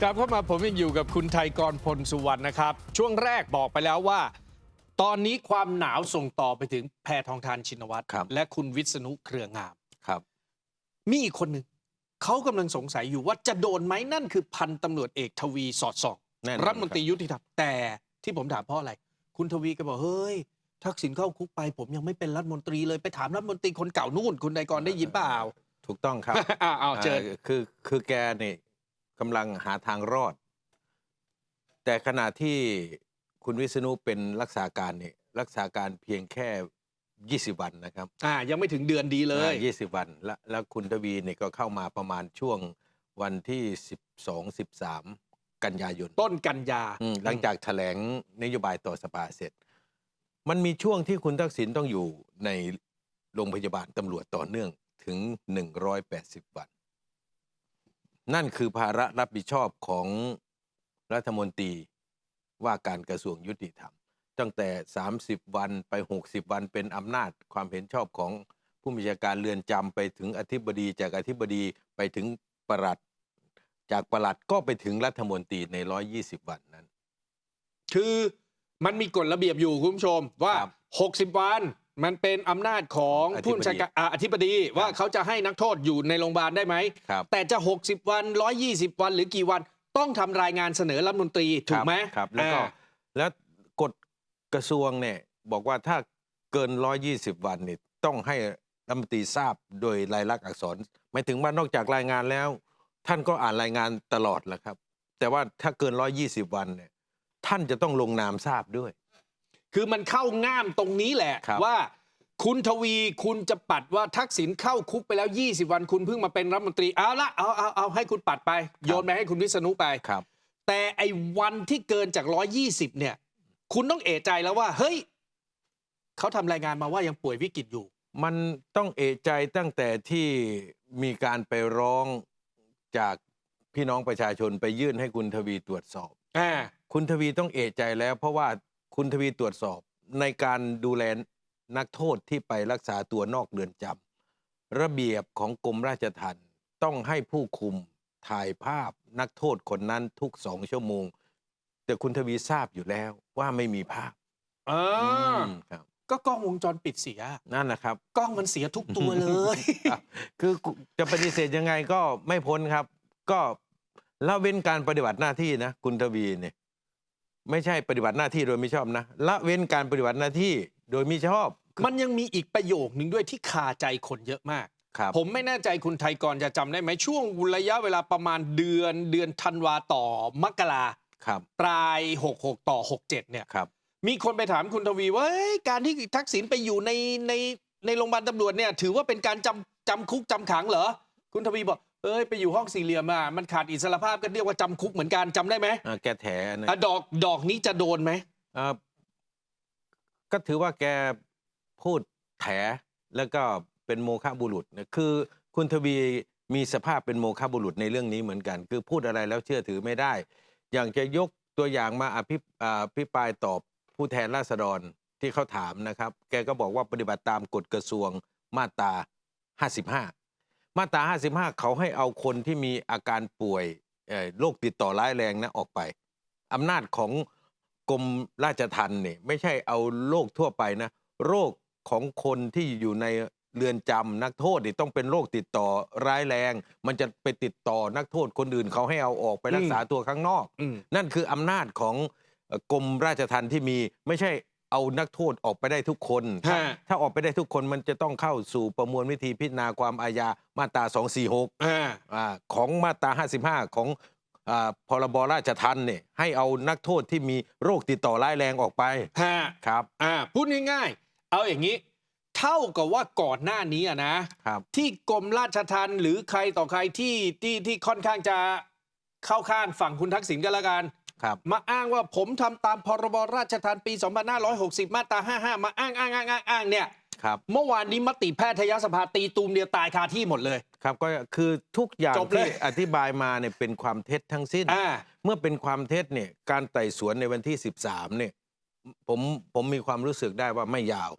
กลับเข้ามาผมยังอยู่กับคุณไทยกรพลสุวรรณนะครับ ช่วงแรกบอกไปแล้วว่า ตอนนี้ความหนาวส่งต่อไปถึงแพทองทานชินวัตรครับ และคุณวิษณุเครืองาม ครับ มีอีกคนหนึ่งเขากำลังสงสัยอยู่ว่าจะโดนไหมนั่นคือพันตำรวจเอกทวีสอดส่อง แน่นอนรัฐมนตรียุติธรรมแต่ที่ผมถามเพราะอะไร คุณทวีก็บอกเฮ้ย ทักษิณเข้าคุกไป ผมยังไม่เป็นรัฐมนตรีเลยไปถามรัฐมนตรีคนเก่านู่นคุณนายกรได้ยินเปล่าถูกต้องครับ อ้าวอ้าวเจออ่าคือคือแกเนี่ย กำลังหาทางรอด แต่ขณะที่คุณวิษณุเป็นรักษาการเนี่ยรักษาการเพียงแค่ 20 วันนะครับอ่ายังไม่ถึงเดือนดีเลยอ่า20วันแล้วแล้วคุณทวีเนี่ยก็เข้ามาประมาณช่วงวันที่ 12 13 กันยายน ต้นกันยาอืมหลังจากแถลงนโยบายต่อสภาเสร็จ มันมีช่วงที่คุณทักษิณต้องอยู่ในโรงพยาบาลตำรวจต่อเนื่องถึง 180 วัน นั่นคือภาระรับผิดชอบของรัฐมนตรีว่าการกระทรวงยุติธรรม ตั้งแต่ 30 วันไป 60 วันเป็นอำนาจความเห็นชอบของผู้บัญชาการเรือนจำไปถึงอธิบดีจากอธิบดีไปถึงปลัด จากปลัดก็ไปถึงรัฐมนตรีใน 120 วันนั้น คือมันมีกฎระเบียบอยู่คุณผู้ชมว่าครับ60 วัน มันเป็นอำนาจของอธิบดีผู้บัญชาการอ่าอธิบดีว่าเขาจะให้นักโทษอยู่ในโรงพยาบาลได้ไหม ครับ แต่จะ 60 วัน 120 วันหรือกี่วันต้องทำรายงานเสนอรัฐมนตรีถูกไหมครับ แล้วก็อ่า แล้วกฎกระทรวงเนี่ยบอกว่าถ้าเกิน 120 วันเนี่ยต้องให้รัฐมนตรีทราบโดยลายลักษณ์อักษรหมายถึงว่านอกจากรายงานแล้ว ท่านก็อ่านรายงานตลอดแหละครับ แต่ว่าถ้าเกิน 120 วันเนี่ยท่านจะต้องลงนามทราบด้วย คือมันเข้าง่ามตรงนี้แหละครับว่า คุณทวีคุณจะปัดว่าทักษิณเข้าคุกไปแล้ว 20 วันคุณเพิ่งมาเป็นรัฐมนตรีเอาละเอาเอาเอาให้คุณปัดไป โยนไปให้คุณวิษณุไปครับ แต่ไอ้วันที่เกินจาก 120 เนี่ย คุณต้องเอะใจแล้วว่า เฮ้ยเขาทำรายงานมาว่ายังป่วยวิกฤตอยู่ มันต้องเอะใจตั้งแต่ที่มีการไปร้องจากพี่น้องประชาชนไปยื่นให้คุณทวีตรวจสอบอ่าคุณทวีต้องเอะใจแล้วเพราะว่า คุณทวีตรวจสอบในการดูแลนักโทษที่ไปรักษาตัวนอกเรือนจำระเบียบของกรมราชทัณฑ์ต้องให้ผู้คุมถ่ายภาพนักโทษคนนั้นทุกสองชั่วโมง แต่คุณทวีทราบอยู่แล้วว่าไม่มีภาพอ่าอืมครับ ก็กล้องวงจรปิดเสีย นั่นนะครับ กล้องมันเสียทุกตัวเลยครับคือจะปฏิเสธยังไงก็ไม่พ้นครับ ก็ละเว้นการปฏิบัติหน้าที่นะ คุณทวีเนี่ย ไม่ใช่ปฏิบัติหน้าที่โดยไม่ชอบนะละเว้นการปฏิบัติหน้าที่โดยไม่ชอบ มันยังมีอีกประโยคนึงด้วยที่คาใจคนเยอะมาก ครับ ผมไม่แน่ใจคุณไทยกรจะจำได้ไหมช่วงระยะเวลาประมาณเดือนเดือนธันวาต่อมกราครับปลาย 66 ต่อ 67 เนี่ย ครับ มีคนไปถามคุณทวีว่าเอ้ยการที่ทักษิณไปอยู่ในในในโรงพยาบาลตำรวจเนี่ย ถือว่าเป็นการจำจำคุกจำขังเหรอ คุณทวีบอก เอ้ยไปอยู่ห้องสี่เหลี่ยมอะมันขาดอิสรภาพก็เรียกว่าจำคุกเหมือนกันจำได้ไหมอ่าแกแถนะอะดอกดอกนี้จะโดนไหมอ่าก็ถือว่าแกพูดแถแล้วก็เป็นโมฆะบุรุษนะคือคุณทวีมีสภาพเป็นโมฆะบุรุษในเรื่องนี้เหมือนกัน คือพูดอะไรแล้วเชื่อถือไม่ได้ อย่างจะยกตัวอย่างมาอภิอ่าอภิปรายตอบผู้แทนราษฎรที่เขาถามนะครับ แกก็บอกว่าปฏิบัติตามกฎกระทรวงมาตรา 55 มาตรา 55 เขาให้เอาคนที่มีอาการป่วยเอ่อโรคติดต่อร้ายแรงนะออกไปอำนาจของกรมราชทัณฑ์เนี่ยไม่ใช่เอาโรคทั่วไปนะ โรคของคนที่อยู่ในเรือนจำนักโทษนี่ต้องเป็นโรคติดต่อร้ายแรง มันจะไปติดต่อนักโทษคนอื่นเขาให้เอาออกไปรักษาตัวข้างนอกอืมนั่นคืออำนาจของเอ่อกรมราชทัณฑ์ที่มีไม่ใช่ เอานักโทษออกไปได้ทุกคนถ้าฮะ ถ้าออกไปได้ทุกคนมันจะต้องเข้าสู่ประมวลวิธีพิจารณาความอาญามาตรา 246 อ่าอ่าของมาตรา 55 ของอาพรบราชทัณฑ์เนี่ยให้เอานักโทษที่มีโรคติดต่อร้ายแรงออกไปฮะ ครับอ่า พูดง่ายๆ เอาอย่างนี้ เท่ากับว่าก่อนหน้านี้อะนะ ครับ ที่กรมราชทัณฑ์หรือใครต่อใครที่ที่ที่ค่อนข้างจะเข้าข้างฝั่งคุณทักษิณกันละกัน ครับมาอ้างว่าผมทำตามพรบราชทัณฑ์ปี 2560 มาตรา 55 มาอ้างอ้างอ้างอ้างอ้างเนี่ย ครับ เมื่อวานนี้มติแพทยสภาตีตูมเดียวตายคาที่หมดเลย ครับก็คือทุกอย่างจบเลยที่อธิบายมาเนี่ยเป็นความเท็จทั้งสิ้น อ่า เมื่อเป็นความเท็จเนี่ยการไต่สวนในวันที่ 13เนี่ยผมผมมีความรู้สึกได้ว่าไม่ยาว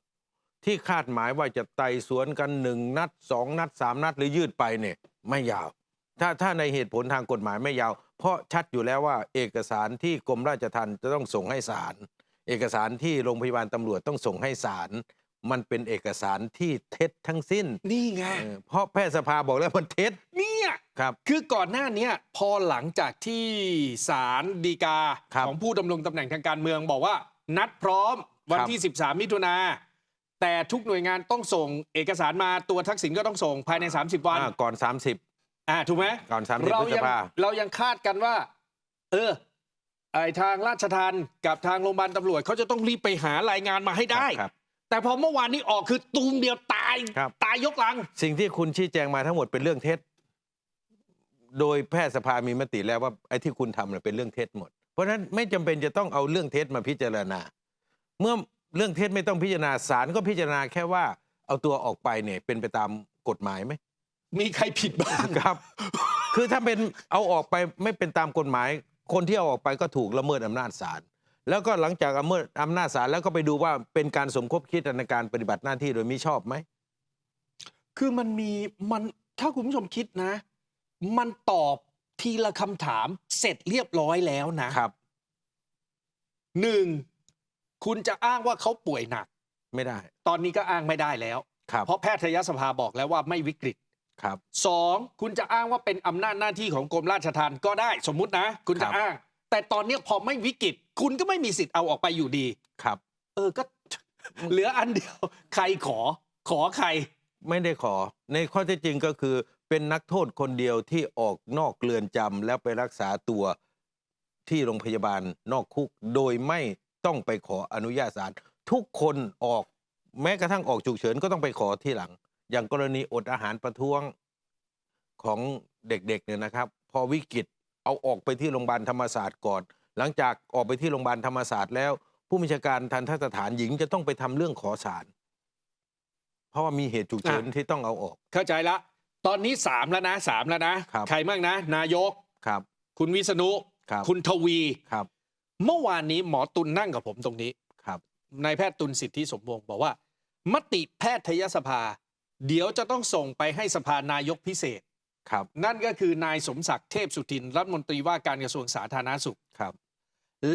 ที่คาดหมายว่าจะไต่สวนกันหนึ่งนัดสองนัดสามนัดหรือยืดไปเนี่ยไม่ยาว ถ้าถ้าในเหตุผลทางกฎหมายไม่ยาว เพราะชัดอยู่แล้วว่าเอกสารที่กรมราชทัณฑ์จะต้องส่งให้ศาลเอกสารที่โรงพยาบาลตำรวจต้องส่งให้ศาลมันเป็นเอกสารที่เท็จทั้งสิ้นนี่ไงเออเพราะแพทยสภาบอกแล้วมันเท็จเนี่ยครับ คือก่อนหน้าเนี้ยพอหลังจากที่ศาลฎีกาครับของผู้ดำรงตำแหน่งทางการเมืองบอกว่า นัดพร้อมวันครับ ที่ 13 มิถุนาแต่ทุกหน่วยงานต้องส่งเอกสารมาตัวทักษิณก็ต้องส่งภายใน 30 วัน อ่าก่อน 30 อ่าถูกไหมก่อน30เราพฤษยังภา เรายังคาดกันว่า เออ ไอทางราชทันกับทางโรงพยาบาลตำรวจเขาจะต้องรีบไปหารายงานมาให้ได้ ครับ แต่พอเมื่อวานนี้ออกคือตูมเดียวตาย ครับ ตายยกลัง สิ่งที่คุณชี้แจงมาทั้งหมดเป็นเรื่องเท็จ โดยแพทยสภามีมติแล้วว่าไอ้ที่คุณทำเนี่ยเป็นเรื่องเท็จหมด เพราะฉะนั้นไม่จำเป็นจะต้องเอาเรื่องเท็จมาพิจารณา เมื่อเรื่องเท็จไม่ต้องพิจารณาศาลก็พิจารณาแค่ว่าเอาตัวออกไปเนี่ยเป็นไปตามกฎหมายไหม มีใครผิดบ้างครับ คือถ้าเป็นเอาออกไปไม่เป็นตามกฎหมาย คนที่เอาออกไปก็ถูกละเมิดอำนาจศาลแล้วก็หลังจากละเมิดอำนาจศาลแล้วก็ไปดูว่าเป็นการสมคบคิดในการปฏิบัติหน้าที่โดยมิชอบไหมคือมันมีมันถ้าคุณผู้ชมคิดนะ มันตอบทีละคำถามเสร็จเรียบร้อยแล้วนะครับหนึ่งคุณจะอ้างว่าเขาป่วยหนัก ไม่ได้ ตอนนี้ก็อ้างไม่ได้แล้วครับเพราะแพทยสภาบอกแล้วว่าไม่วิกฤต ครับ สองคุณจะอ้างว่าเป็นอำนาจหน้าที่ของกรมราชทัณฑ์ก็ได้สมมุตินะ คุณครัจะบอ้าง แต่ตอนเนี้ยพอไม่วิกฤต คุณก็ไม่มีสิทธิ์เอาออกไปอยู่ดี ครับ เออก็ เหลืออันเดียว ใครขอ ขอใคร ไม่ได้ขอ ในข้อเท็จจริงก็คือ เป็นนักโทษคนเดียวที่ออกนอกเรือนจำแล้วไปรักษาตัวที่โรงพยาบาลนอกคุก โดยไม่ต้องไปขออนุญาตศาลทุกคนออกแม้กระทั่งออกฉุกเฉินก็ต้องไปขอที่หลัง อย่างกรณีอดอาหารประท้วงของเด็กๆเนี่ยนะครับ พอวิกฤตเอาออกไปที่โรงพยาบาลธรรมศาสตร์ก่อน หลังจากออกไปที่โรงพยาบาลธรรมศาสตร์แล้ว ผู้บัญชาการทันทสถานหญิงจะต้องไปทำเรื่องขอศาลเพราะว่ามีเหตุฉุกเฉินอะที่ต้องเอาออก เข้าใจละ ตอนนี้สามแล้วนะสามแล้วนะครับใครบ้างนะ นายกครับ คุณวิษณุครับคุณทวีครับ เมื่อวานนี้หมอตุลนั่งกับผมตรงนี้ครับนายแพทย์ตุลสิทธิสมวงศ์บอกว่า มติแพทยสภา เดี๋ยวจะต้องส่งไปให้สภานายกพิเศษ ครับ นั่นก็คือนายสมศักดิ์เทพสุทินรัฐมนตรีว่าการกระทรวงสาธารณสุข ครับ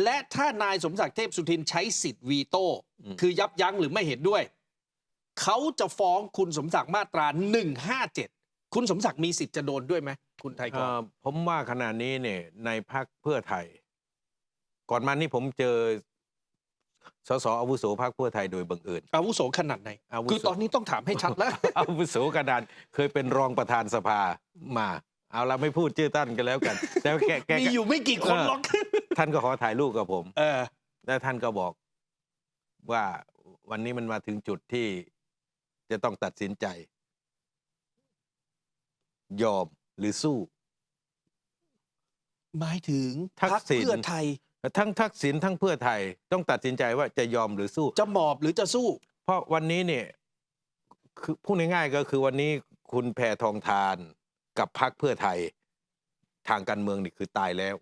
และถ้านายสมศักดิ์เทพสุทินใช้สิทธิ์วีโต้อืม คือยับยั้งหรือไม่เห็นด้วย เขาจะฟ้องคุณสมศักดิ์มาตรา 157 คุณสมศักดิ์มีสิทธิ์จะโดนด้วยไหมคุณไทยกเอ่รอผมว่าขณะนี้เนี่ยในพักเพื่อไทย ก่อนมานี่ผมเจอ สสอาวุโสพักเพื่อไทยโดยบังเอิญ อาวุโสขนาดไหน อาวุโส คือตอนนี้ต้องถามให้ชัดแล้ว อาวุโสกระดานเคยเป็นรองประธานสภามา เอาละไม่พูดชื่อท่านกันแล้วกันแต่ว่าแกแกมีอยู่ไม่กี่คนหรอก ท่านก็ขอถ่ายรูปกับผม เออ และท่านก็บอกว่าวันนี้มันมาถึงจุดที่จะต้องตัดสินใจ ยอมหรือสู้ หมายถึงทักพรรคษิณ เพื่อไทย ทั้งทักษิณทั้งเพื่อไทยต้องตัดสินใจว่าจะยอมหรือสู้ จะหมอบหรือจะสู้ เพราะวันนี้เนี่ยคือพูดง่ายๆก็คือวันนี้คุณแพทองทานกับพรรคเพื่อไทยทางการเมืองนี่คือตายแล้ว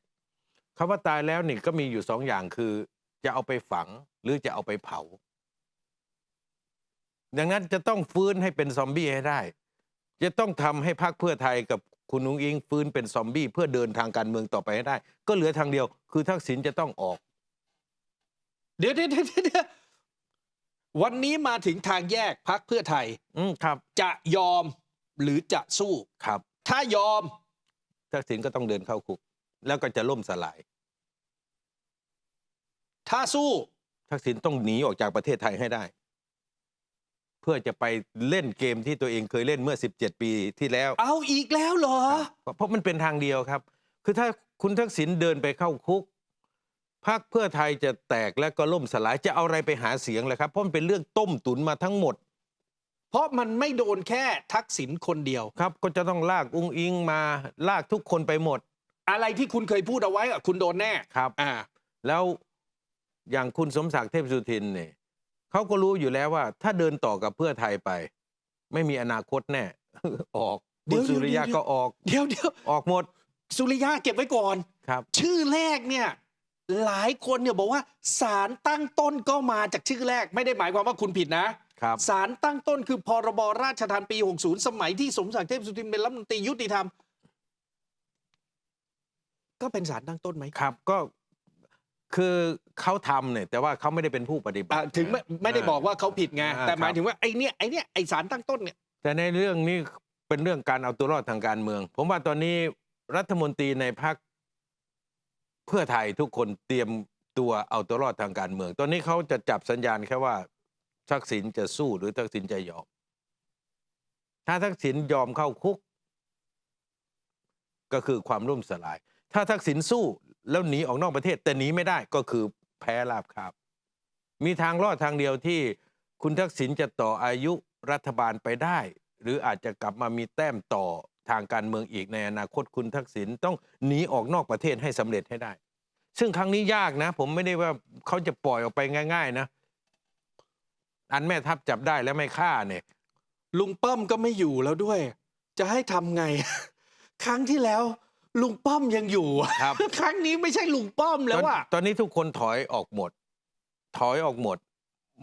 คำว่าตายแล้วนี่ก็มีอยู่สองอย่างคือ จะเอาไปฝังหรือจะเอาไปเผา ดังนั้นจะต้องฟื้นให้เป็นซอมบี้ให้ได้ จะต้องทำให้พรรคเพื่อไทยกับ คุณนุ้งอิงฟื้นเป็นซอมบี้เพื่อเดินทางการเมืองต่อไปให้ได้ ก็เหลือทางเดียว คือทักษิณจะต้องออกเดี๋ยวเดี๋ยวเดี๋ยวเดี๋ยววันนี้มาถึงทางแยกพักเพื่อไทย อืมครับ จะยอมหรือจะสู้ครับ ถ้ายอม ทักษิณก็ต้องเดินเข้าคุก แล้วก็จะล่มสลาย ถ้าสู้ ทักษิณต้องหนีออกจากประเทศไทยให้ได้ เพื่อจะไปเล่นเกมที่ตัวเองเคยเล่นเมื่อ 17 ปีที่แล้วเอาอีกแล้วเหรอ ครับเพราะมันเป็นทางเดียวครับ คือถ้าคุณทักษิณเดินไปเข้าคุกพรรคเพื่อไทยจะแตกและก็ล่มสลายจะเอาอะไรไปหาเสียงล่ะครับเพราะมันเป็นเรื่องต้มตุนมาทั้งหมด เพราะมันไม่โดนแค่ทักษิณคนเดียว ครับก็จะต้องลากอุ้งอิงมาลากทุกคนไปหมดอะไรที่คุณเคยพูดเอาไว้อะคุณโดนแน่ครับ อ่า แล้วอย่างคุณสมศักดิ์เทพสุทินเนี่ย เขาก็รู้อยู่แล้วว่า ถ้าเดินต่อกับเพื่อไทยไป ไม่มีอนาคตแน่ ออกเดี๋คุยณวสุริยะเดี๋ยวก็ออก เดี๋ยวเดี๋ยวออกหมด สุริยะเก็บไว้ก่อนครับ ชื่อแรกเนี่ย หลายคนเนี่ยบอกว่าสารตั้งต้นก็มาจากชื่อแรก ไม่ได้หมายความว่าคุณผิดนะครับสารตั้งต้นคือพรบราชทานปี 60 สมัยที่สมศักดิ์เทพสุทินเป็นรัฐมนตรียุติธรรม ก็เป็นสารตั้งต้นไหมครับ ก็ คือเขาทำเนี่ยแต่ว่าเขาไม่ได้เป็นผู้ปฏิบัอะติถึงไม่ไม่ได้บอกว่าเขาผิดไง อ่าแต่หมายครับ ถึงว่าไอ้เนี่ยไอ้เนี่ยไอ้สารตั้งต้นเนี่ย แต่ในเรื่องนี้เป็นเรื่องการเอาตัวรอดทางการเมือง ผมว่าตอนนี้รัฐมนตรีในพรรคเพื่อไทยทุกคนเตรียมตัวเอาตัวรอดทางการเมือง ตอนนี้เขาจะจับสัญญาณแค่ว่า ทักษิณจะสู้หรือทักษิณจะยอม ถ้าทักษิณยอมเข้าคุก ก็คือความร่วมสลาย ถ้าทักษิณสู้ แล้วหนีออกนอกประเทศแต่หนีไม่ได้ก็คือแพ้ราบคาบมีทางรอดทางเดียวที่คุณทักษิณจะต่ออายุรัฐบาลไปได้ หรืออาจจะกลับมามีแต้มต่อทางการเมืองอีกในอนาคตคุณทักษิณต้องหนีออกนอกประเทศให้สำเร็จให้ได้ ซึ่งครั้งนี้ยากนะ ผมไม่ได้ว่าเขาจะปล่อยออกไปง่าย ๆ นะ อันแม่ทัพจับได้แล้วไม่ฆ่าเนี่ย ลุงป้อมก็ไม่อยู่แล้วด้วย จะให้ทำไง ครั้งที่แล้ว ลุงป้อมยังอยู่อะครับ ครั้งนี้ไม่ใช่ลุงป้อมแล้วอะตอนตอนนี้ทุกคนถอยออกหมด ถอยออกหมด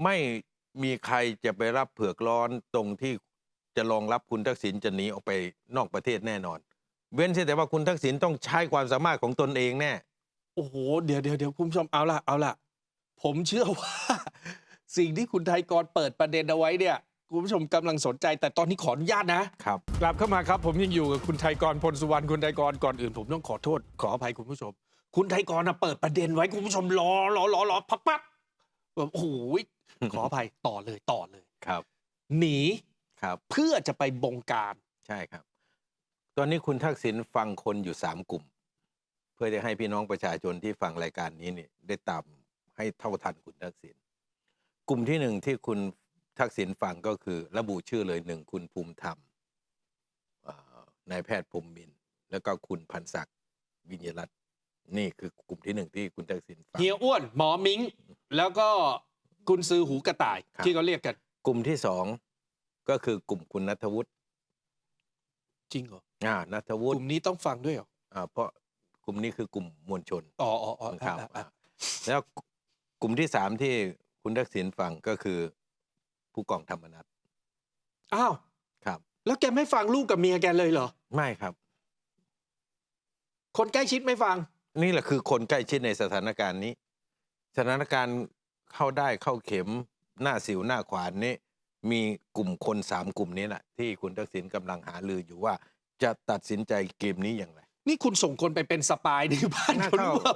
ไม่มีใครจะไปรับเผือกร้อนตรงที่จะรองรับคุณทักษิณจะหนีออกไปนอกประเทศแน่นอน เว้นเสียแต่ว่าคุณทักษิณต้องใช้ความสามารถของตนเองแน่โอ้โหเดี๋ยวเดี๋ยวเดี๋ยวคุณผู้ชมเอาละเอาละผมเชื่อว่า สิ่งที่คุณไทยกรเปิดประเด็นเอาไว้เนี่ย คุณผู้ชมกำลังสนใจ แต่ตอนนี้ขออนุญาตนะครับกลับเข้ามาครับ ผมยังอยู่กับคุณไทยกรพลสุวรรณคุณไทยกรก่อนอื่น ผมต้องขอโทษขออภัยคุณผู้ชม คุณไทยกรนะเปิดประเด็นไว้คุณผู้ชมรอรอรอรอพับปั๊บแบบโอ้โหขออภัยต่อเลยต่อเลยครับ หนีครับเพื่อจะไปบงการใช่ครับ ตอนนี้คุณทักษิณฟังคนอยู่สามกลุ่ม เพื่อจะให้พี่น้องประชาชนที่ฟังรายการนี้เนี่ยได้ตามให้เท่าทันคุณทักษิณกลุ่มที่หนึ่งที่คุณ ทักษิณฟังก็คือระบุชื่อเลยหนึ่งคุณภูมิธรรมเอ่อนายแพทย์พรหมมินทร์แล้วก็คุณพันศักดิ์วิญญารัตน์นี่คือกลุ่มที่หนึ่งที่คุณทักษิณฟังเฮียอ้วนหมอมิงแล้วก็กุนซือหูกระต่ายครับที่เขาเรียกกัน กลุ่มที่สองก็คือกลุ่มคุณนัทวุฒิจริงเหรออ่านัทวุกฒิลุ่มนี้ต้องฟังด้วยเหรออ่าเพราะกลุ่มนี้คือกลุ่มมวลชนอ๋ออ๋ออ๋อครับอะอะแล้วกลุ่มที่สามที่คุณทักษิณฟังก็คือ ผู้กองธรรมนัฐอ้าว ครับ แล้วแกไม่ฟังลูกกับเมียแกเลยเหรอ ไม่ครับ คนใกล้ชิดไม่ฟัง นี่แหละคือคนใกล้ชิดในสถานการณ์นี้ สถานการณ์เข้าได้เข้าเข็มหน้าสิวหน้าขวานนี้ มีกลุ่มคนสามกลุ่มนี้แหละที่คุณทักษิณกำลังหาลืออยู่ว่า จะตัดสินใจเกมนี้อย่างไร นี่คุณส่งคนไปเป็นสปายในบ้านน่าเขาหเข้ารือเปล่า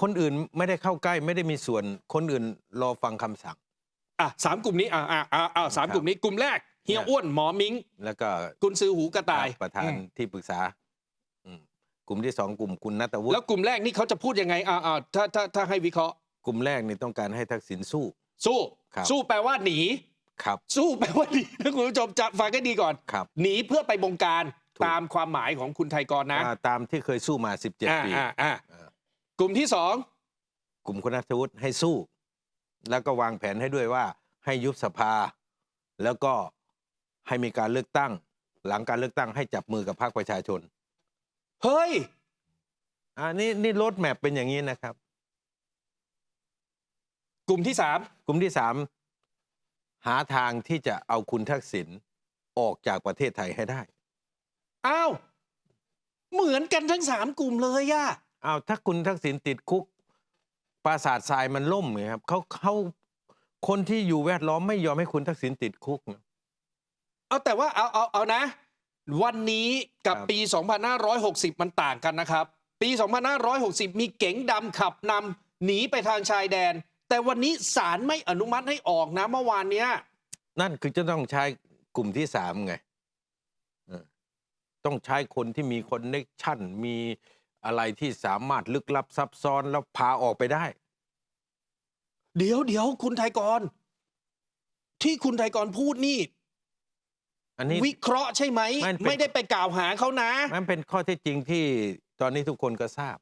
คนอื่นไม่ได้เข้าใกล้ไม่ได้มีส่วน คนอื่นรอฟังคำสั่ง อะสามกลุ่มนี้อะอะอะอะสามครับกลุ่มนี้กลุ่มแรกเฮียครับอ้วนหมอมิงแล้วก็กุนซือหูกระต่าย ประธานอืมที่ปรึกษาอืมกลุ่มที่สองกลุ่มคุณนัทวุฒิแล้วกลุ่มแรกนี่เขาจะพูดยังไงอ่าอ่าถ้าถ้าถ้าให้วิเคราะห์ กลุ่มแรกนี่ต้องการให้ทักษิณสู้ สู้ ครับ สู้แปลว่าหนี ครับ สู้แปลว่าหนีนะคุณผู้ชมจะฟังให้ดีก่อน ครับ หนีเพื่อไปบงการถูก ตามความหมายของคุณไทยกรนะอ่าตามที่เคยสู้มาอ่า17 ปีอ่าอ่าเออกลุ่มที่สองกลุ่มคุณนัทวุฒิให้สู้ แล้วก็วางแผนให้ด้วยว่าให้ยุบสภา แล้วก็ให้มีการเลือกตั้ง หลังการเลือกตั้งให้จับมือกับพรรคประชาชน เฮ้ย อ่านี่นี่รถแมพเป็นอย่างนี้นะครับ กลุ่มที่สามกลุ่มที่สามหาทางที่จะเอาคุณทักษิณออกจากประเทศไทยให้ได้ อ้าว เหมือนกันทั้งสามกลุ่มเลยอะอ้าวถ้าคุณทักษิณติดคุก ปราสาททรายมันล่มไงครับเขาเขาคนที่อยู่แวดล้อมไม่ยอมให้คุณทักษิณติดคุกนะ เอาแต่ว่าเอาเอาเอานะ วันนี้กับครับ ปี 2560 มันต่างกันนะครับ ปี 2560 มีเก๋งดำขับนำหนีไปทางชายแดน แต่วันนี้ศาลไม่อนุมัติให้ออกนะเมื่อวานเนี้ย นั่นคือจะต้องใช้กลุ่มที่สามไงเออต้องใช้คนที่มีคอนเน็กชันมี อะไรที่สามารถลึกลับซับซ้อนแล้วพาออกไปได้ เดี๋ยวเดี๋ยวคุณไทยกร ที่คุณไทยกรพูดนี่ อันนี้ วิเคราะห์ใช่ไหม มันเป็น ไม่ได้ไปกล่าวหาเขานะ มันเป็นข้อเท็จจริงที่ตอนนี้ทุกคนก็ทราบ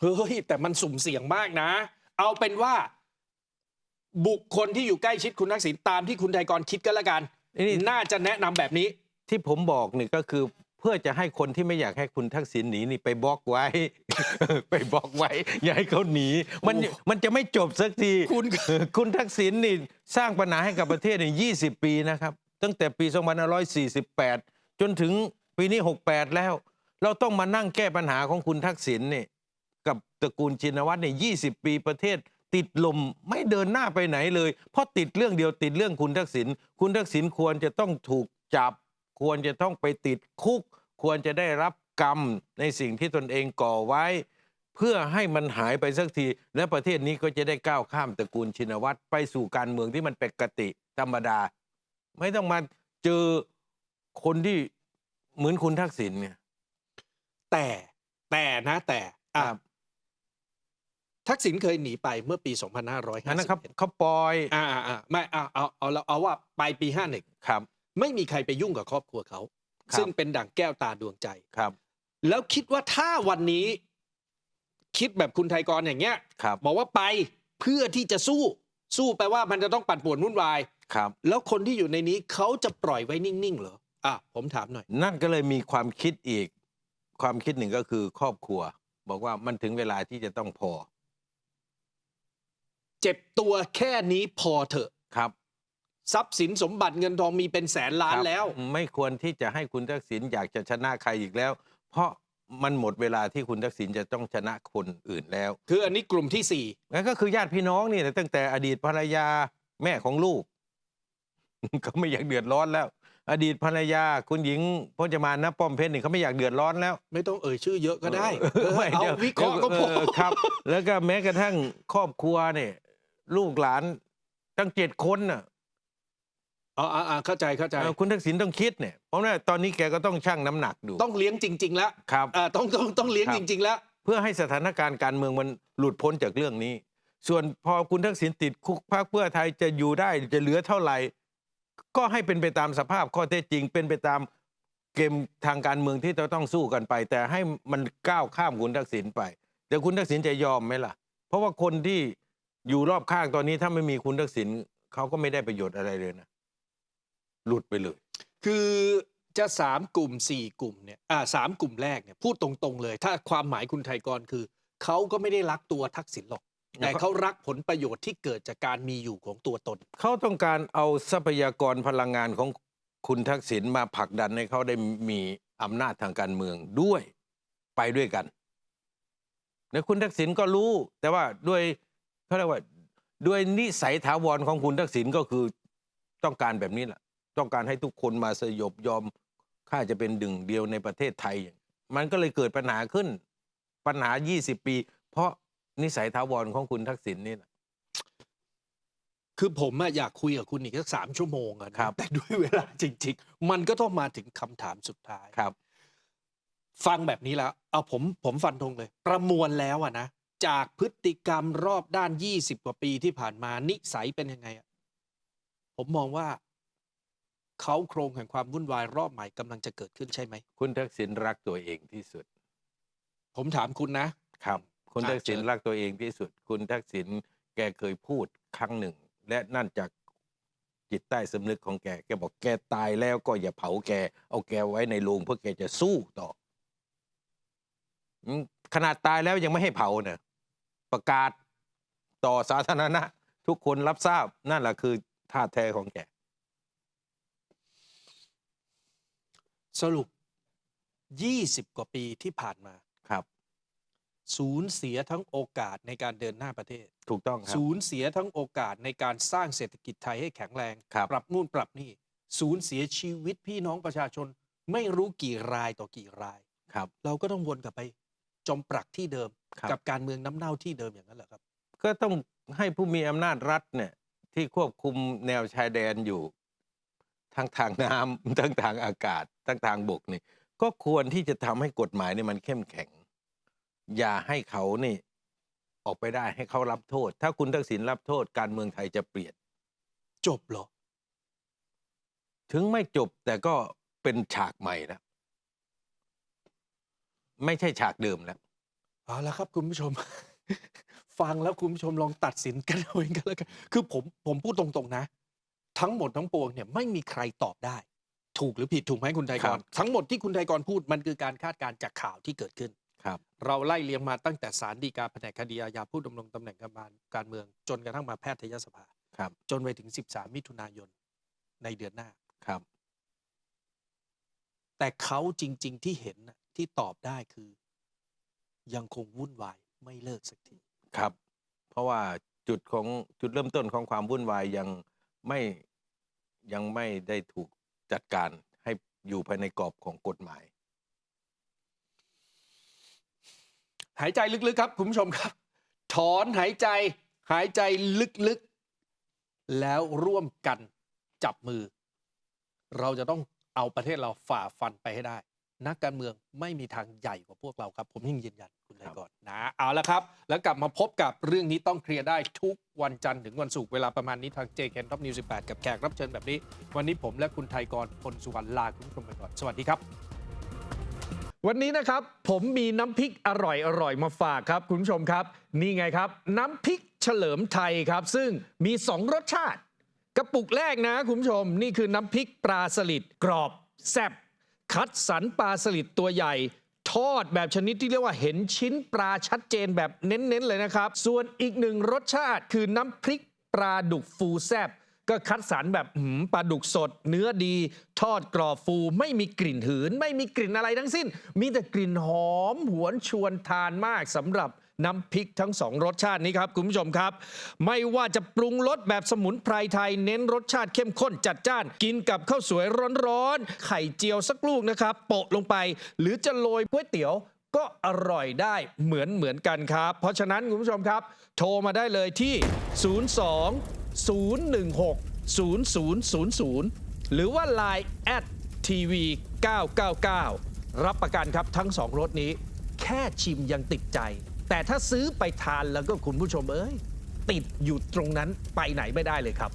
เฮ้ย แต่มันสุ่มเสี่ยงมากนะ เอาเป็นว่า บุคคลที่อยู่ใกล้ชิดคุณทักษิณตามที่คุณไทยกรคิดก็แล้วกัน นี่ น่าจะแนะนำแบบนี้ ที่ผมบอกนี่ก็คือเพื่อจะให้คนที่ไม่อยากให้คุณทักษิณหนีนี่ไปบล็อกไว้ ไปบล็อกไว้ อย่าให้เขาหนี มันโอ้มันจะไม่จบสักทีคุณคุณทักษิณนี่สร้างปัญหาให้กับประเทศนี่20ปีนะครับ ตั้งแต่ปี 2548 จนถึงปีนี้ 68 แล้ว เราต้องมานั่งแก้ปัญหาของคุณทักษิณเนี่ยกับตระกูลชินวัตรเนี่ยยีปีประเทศติดลมไม่เดินหน้าไปไหนเลย เพราะติดเรื่องเดียวติดเรื่องคุณทักษิณคุณทักษิณควรจะต้องถูกจับ ควรจะต้องไปติดคุก ควรจะได้รับกรรมในสิ่งที่ตนเองก่อไว้ เพื่อให้มันหายไปสักที และประเทศนี้ก็จะได้ก้าวข้ามตระกูลชินวัตรไปสู่การเมืองที่มันปกติธรรมดา ไม่ต้องมาเจอคนที่เหมือนคุณทักษิณเนี่ย แต่แต่นะแต่อะครับ ทักษิณเคยหนีไปเมื่อปี 2551อันนั้นครับเขาปล่อยอ่าอ่าอ่าไม่เอาเอาเอาเอาเอาว่าไปปี 51 ครับ ไม่มีใครไปยุ่งกับครอบครัวเขา ครับซึ่งเป็นดั่งแก้วตาดวงใจ ครับ แล้วคิดว่าถ้าวันนี้ คิดแบบคุณไทยกรอย่างเงี้ย ครับบอกว่าไปเพื่อที่จะสู้ สู้แปลว่ามันจะต้องปั่นป่วนวุ่นวาย ครับ แล้วคนที่อยู่ในนี้เขาจะปล่อยไว้นิ่งๆเหรออะผมถามหน่อย นั่นก็เลยมีความคิดอีก ความคิดหนึ่งก็คือครอบครัว บอกว่ามันถึงเวลาที่จะต้องพอเจ็บตัวแค่นี้พอเถอะ ครับ ทรัพย์สินสมบัติเงินทองมีเป็นแสนล้านครับแล้ว ไม่ควรที่จะให้คุณทักษิณอยากจะชนะใครอีกแล้ว เพราะมันหมดเวลาที่คุณทักษิณจะต้องชนะคนอื่นแล้ว คืออันนี้กลุ่มที่สี่นั่นก็คือญาติพี่น้องนี่แหละตั้งแต่อดีตภรรยาแม่ของลูก ก็ไม่อยากเดือดร้อนแล้ว อดีตภรรยาคุณหญิงพจมานนะป้อมเพชรนี่เขาไม่อยากเดือดร้อนแล้ว ไม่ต้องเอ่ยชื่อเยอะก็ได้เออไม่เอาดี๋ยวิเคราะห์ก็พอเครับ แล้วก็แม้กระทั่งครอบครัวเนี่ยลูกหลานตั้งเจ็ดคนน่ะ อ๋ออ่าอ่าเข้าใจเข้าใจ เออคุณทักษิณต้องคิดเนี่ยเพราะว่าตอนนี้แกก็ต้องชั่งน้ำหนักดูต้องเลี้ยงจริง ๆ แล้วครับ อ่าต้องต้องต้องเลี้ยงครับ จริง ๆ แล้ว เพื่อให้สถานการณ์การเมืองมันหลุดพ้นจากเรื่องนี้ ส่วนพอคุณทักษิณติดคุกพรรคเพื่อไทยจะอยู่ได้จะเหลือเท่าไหร่ ก็ให้เป็นไปตามสภาพข้อเท็จจริง เป็นไปตามเกมทางการเมืองที่เราต้องสู้กันไป แต่ให้มันก้าวข้ามคุณทักษิณไป แต่คุณทักษิณจะยอมไหมล่ะ เพราะว่าคนที่อยู่รอบข้างตอนนี้ถ้าไม่มีคุณทักษิณเขาก็ไม่ได้ประโยชน์อะไรเลยนะ หลุดไปเลย คือจะสามกลุ่มสี่กลุ่มเนี่ยอ่าสามกลุ่มแรกเนี่ยพูดตรงๆเลย ถ้าความหมายคุณไทยกรคือ เขาก็ไม่ได้รักตัวทักษิณหรอก แต่เขารักผลประโยชน์ที่เกิดจากการมีอยู่ของตัวตน เขาต้องการเอาทรัพยากรพลังงานของคุณทักษิณมาผลักดันให้เขาได้มีอำนาจทางการเมืองด้วยไปด้วยกันและคุณทักษิณก็รู้ แต่ว่าด้วยเขาเรียกว่าด้วยนิสัยถาวรของคุณทักษิณก็คือต้องการแบบนี้แหละ ต้องการให้ทุกคนมาสยบยอมข้าจะเป็นดึงเดียวในประเทศไทย มันก็เลยเกิดปัญหาขึ้น ปัญหา 20 ปี เพราะนิสัยถาวรของคุณทักษิณนี่แหละคือผมอะอยากคุยกับคุณอีกสักสามชั่วโมงอะนะครับแต่ด้วยเวลาจริง ๆ มันก็ต้องมาถึงคำถามสุดท้ายครับ ฟังแบบนี้แล้ว เอาผมผมฟันธงเลย ประมวลแล้วอะนะจากพฤติกรรมรอบด้าน 20 กว่าปีที่ผ่านมานิสัยเป็นยังไงอะผมมองว่า เขาโครงแห่งความวุ่นวายรอบใหม่กำลังจะเกิดขึ้นใช่ไหม คุณทักษิณรักตัวเองที่สุด ผมถามคุณนะ ครับ คุณครับทักษิณเชิญรักตัวเองที่สุด คุณทักษิณแกเคยพูดครั้งหนึ่ง และนั่นจากจิตใต้สำนึกของแก แกบอกแกตายแล้วก็อย่าเผาแก เอาแกไว้ในโรงเพื่อแกจะสู้ต่ออืมขนาดตายแล้วยังไม่ให้เผาเนี่ยประกาศต่อสาธารณะ ทุกคนรับทราบนั่นแหละคือท่าแท้ของแก สรุป 20 กว่าปีที่ผ่านมาครับ สูญเสียทั้งโอกาสในการเดินหน้าประเทศ ถูกต้องครับ สูญเสียทั้งโอกาสในการสร้างเศรษฐกิจไทยให้แข็งแรง ครับ ปรับนู่นปรับนี่ สูญเสียชีวิตพี่น้องประชาชน ไม่รู้กี่รายต่อกี่ราย ครับ เราก็ต้องวนกลับไป จมปลักที่เดิม ครับ กับการเมืองน้ำเน่าที่เดิมอย่างนั้นเหรอครับ ก็ต้องให้ผู้มีอำนาจรัฐเนี่ย ที่ควบคุมแนวชายแดนอยู่ ทั้งทางน้ำ ทั้งทางอากาศ ทั้งทางบกนี่ก็ควรที่จะทำให้กฎหมายเนี่ยมันเข้มแข็ง อย่าให้เขานี่ออกไปได้ให้เขารับโทษ ถ้าคุณทักษิณรับโทษการเมืองไทยจะเปลี่ยน จบเหรอ ถึงไม่จบแต่ก็เป็นฉากใหม่แล้วไม่ใช่ฉากเดิมแล้วเอาละครับคุณผู้ชม ฟังแล้วคุณผู้ชมลองตัดสินกันเอาเองกันแล้วกันคือผมผมพูดตรงๆนะ ทั้งหมดทั้งปวงเนี่ยไม่มีใครตอบได้ ถูกหรือผิดถูกไหมคุณไทยกครัรบทั้งหมดที่คุณไทยกรพูดมันคือการคาดการณ์จากข่าวที่เกิดขึ้นครับเราไล่เลียงมาตั้งแต่ศาลฎีกาแผนกคดีอาญาผู้ดำรงตำแหน่งการการการเมือง จนกระทั่งมาแพทยสภาครับ จนไปถึง 13 มิถุนายนในเดือนหน้าครับ แต่เขาจริง ๆ ที่เห็นน่ะที่ตอบได้คือ ยังคงวุ่นวายไม่เลิกสักทีครับ เพราะว่าจุดของจุดเริ่มต้นของความวุ่นวายยังไม่ยังไม่ได้ถูก จัดการให้อยู่ภายในกรอบของกฎหมาย หายใจลึกๆครับคุณผู้ชมครับ ถอนหายใจหายใจลึกๆ แล้วร่วมกันจับมือ เราจะต้องเอาประเทศเราฝ่าฟันไปให้ได้ นักการเมืองไม่มีทางใหญ่กว่าพวกเราครับ ผมยิ่งยืนยัน เอาละครับ แล้วกลับมาพบกับเรื่องนี้ต้องเคลียร์ได้ทุกวันจันทร์ถึงวันศุกร์เวลาประมาณนี้ทาง JK Top News 18 กับแขกรับเชิญแบบนี้ วันนี้ผมและคุณไทยกรพลสุวรรณลาคุณผู้ชมไปก่อน สวัสดีครับ วันนี้นะครับ ผมมีน้ำพริกอร่อยอร่อยมาฝากครับ คุณผู้ชมครับ นี่ไงครับ น้ำพริกเฉลิมไทยครับ ซึ่งมี 2 รสชาติ กระปุกแรกนะคุณผู้ชม นี่คือน้ำพริกปลาสลิดกรอบแซ่บคัดสรรปลาสลิดตัวใหญ่ ทอดแบบชนิดที่เรียกว่าเห็นชิ้นปลาชัดเจนแบบเน้นๆเลยนะครับ ส่วนอีกหนึ่งรสชาติคือน้ำพริกปลาดุกฟูแซบก็คัดสรรแบบหืมปลาดุกสด เนื้อดี ทอดกรอบฟู ไม่มีกลิ่นหืน ไม่มีกลิ่นอะไรทั้งสิ้น มีแต่กลิ่นหอมหวนชวนทานมากสำหรับ น้ำพริกทั้งสองรสชาตินี้ครับคุณผู้ชมครับ ไม่ว่าจะปรุงรสแบบสมุนไพรไทย เน้นรสชาติเข้มข้นจัดจ้าน กินกับข้าวสวยร้อนๆไข่เจียวสักลูกนะครับโปะลงไป หรือจะโรยก๋วยเตี๋ยวก็อร่อยได้เหมือนเหมือนกันครับ เพราะฉะนั้นคุณผู้ชมครับ โทรมาได้เลยที่ 02 016 0000 หรือว่า Line แอดทีวี999 รับประกันครับทั้งสองรสนี้ แค่ชิมยังติดใจ แต่ถ้าซื้อไปทานแล้วก็คุณผู้ชมเอ้ยติดอยู่ตรงนั้นไปไหนไม่ได้เลยครับ